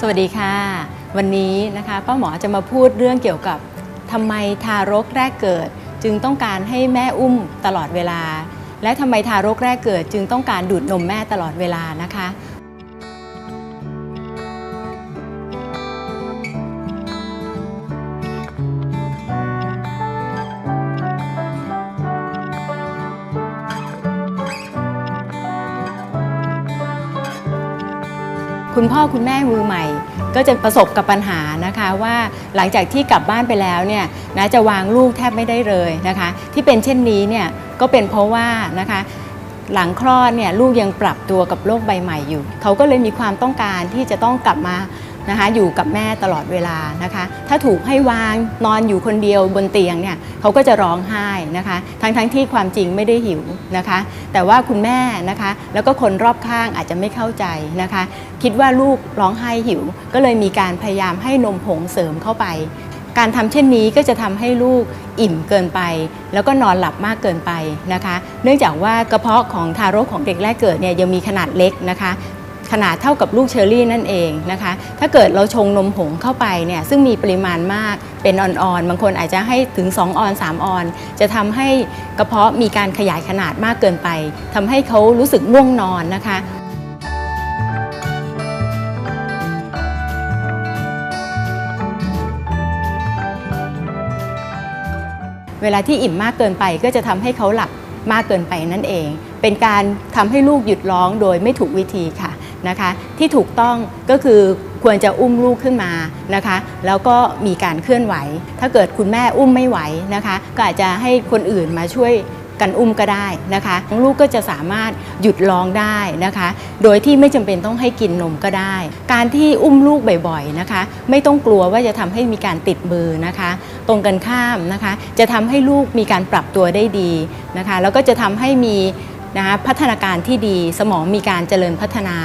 สวัสดีค่ะ วันนี้นะคะป้าหมอจะมาพูดเรื่องเกี่ยวกับทำไมทารกแรกเกิด จึงต้องการให้แม่อุ้มตลอดเวลา และทำไมทารกแรกเกิด จึงต้องการดูดนมแม่ตลอดเวลานะคะ คุณพ่อคุณแม่มือใหม่ ก็จะประสบกับปัญหานะคะว่าหลังจากที่กลับบ้านไปแล้วเนี่ยนะจะวางลูกแทบไม่ได้เลยนะคะ ที่เป็นเช่นนี้เนี่ยก็เป็นเพราะว่านะคะหลังคลอดเนี่ยลูกยังปรับตัวกับโลกใบใหม่อยู่ เขาก็เลยมีความต้องการที่จะต้องกลับมา นะคะอยู่กับแม่ตลอดเวลานะคะ ถ้าถูกให้วางนอนอยู่คนเดียวบนเตียงเนี่ยเขาก็จะร้องไห้นะคะ ทั้งๆทที่ความจริงไม่ได้หิวนะคะ แต่ว่าคุณแม่นะคะ แล้วก็คนรอบข้างอาจจะไม่เข้าใจนะคะ คิดว่าลูกร้องไห้หิว ก็เลยมีการพยายามให้นมผงเสริมเข้าไป การทำเช่นนี้ก็จะทำให้ลูกอิ่มเกินไป แล้วก็นอนหลับมากเกินไปนะคะ เนื่องจากว่ากระเพาะของทารกของเด็กแรกเกิดเนี่ยยังมีขนาดเล็กนะคะ ขนาดเท่ากับลูกเชอรี่นั่นเองนะคะ ถ้าเกิดเราชงนมผงเข้าไปเนี่ยซึ่งมีปริมาณมากเป็นอ่อนๆ บางคนอาจจะให้ถึง 2 ออน 3 ออน จะทำให้กระเพาะมีการขยายขนาดมากเกินไปทำให้เขารู้สึกง่วงนอนนะคะเวลาที่อิ่มมากเกินไปก็จะทำให้เขาหลับมากเกินไปนั่นเอง เป็นการทำให้ลูกหยุดร้องโดยไม่ถูกวิธีค่ะ นะคะที่ถูกต้องก็คือควรจะอุ้มลูกขึ้นมานะคะ แล้วก็มีการเคลื่อนไหว ถ้าเกิดคุณแม่อุ้มไม่ไหวนะคะ ก็อาจจะให้คนอื่นมาช่วยกันอุ้มก็ได้นะคะ ลูกก็จะสามารถหยุดร้องได้นะคะ โดยที่ไม่จำเป็นต้องให้กินนมก็ได้ การที่อุ้มลูกบ่อยๆนะคะ ไม่ต้องกลัวว่าจะทำให้มีการติดมือนะคะ ตรงกันข้ามนะคะ จะทำให้ลูกมีการปรับตัวได้ดีนะคะ แล้วก็จะทำให้มีนะคะพัฒนาการที่ดีสมองมีการเจริญพัฒนา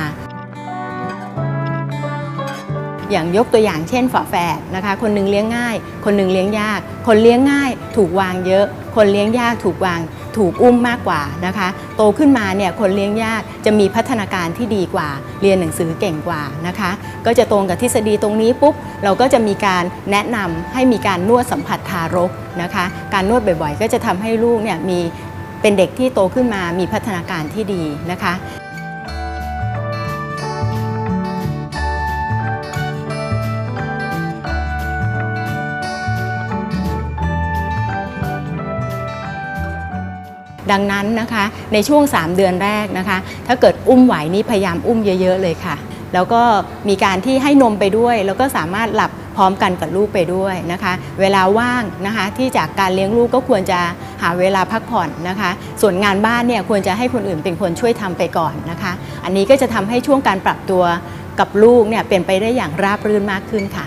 อย่างยกตัวอย่างเช่นฝาแฝดนะคะคนหนึงเลี้ยงง่าย คนหนึงเลี้ยงยาก คนเลี้ยงง่าย ถูกวางเยอะ คนเลี้ยงยากถูกวางถูกอุ้มมากกว่านะคะ โตขึ้นมาเนี่ยคนเลี้ยงยากจะมีพัฒนาการที่ดีกว่า เรียนหนังสือเก่งกว่านะคะ ก็จะตรงกับทฤษฎีตรงนี้ปุ๊บเราก็จะมีการแนะนำให้มีการนวดสัมผัสทารกนะคะ การนวดบ่อยๆ ก็จะทำให้ลูกเนี่ยมีเป็นเด็กที่โตขึ้นมามีพัฒนาการที่ดีนะคะ ดังนั้นนะคะในช่วง 3 เดือนแรกนะคะ ถ้าเกิดอุ้มไหวนี่พยายามอุ้มเยอะ ๆ เลยค่ะ แล้วก็มีการที่ให้นมไปด้วย แล้วก็สามารถหลับพร้อมกันกับลูกไปด้วยนะคะ เวลาว่างนะคะที่จากการเลี้ยงลูกก็ควรจะหาเวลาพักผ่อนนะคะ ส่วนงานบ้านเนี่ยควรจะให้คนอื่นเป็นคนช่วยทำไปก่อนนะคะ อันนี้ก็จะทำให้ช่วงการปรับตัวกับลูกเนี่ยเป็นไปได้อย่างราบรื่นมากขึ้นค่ะ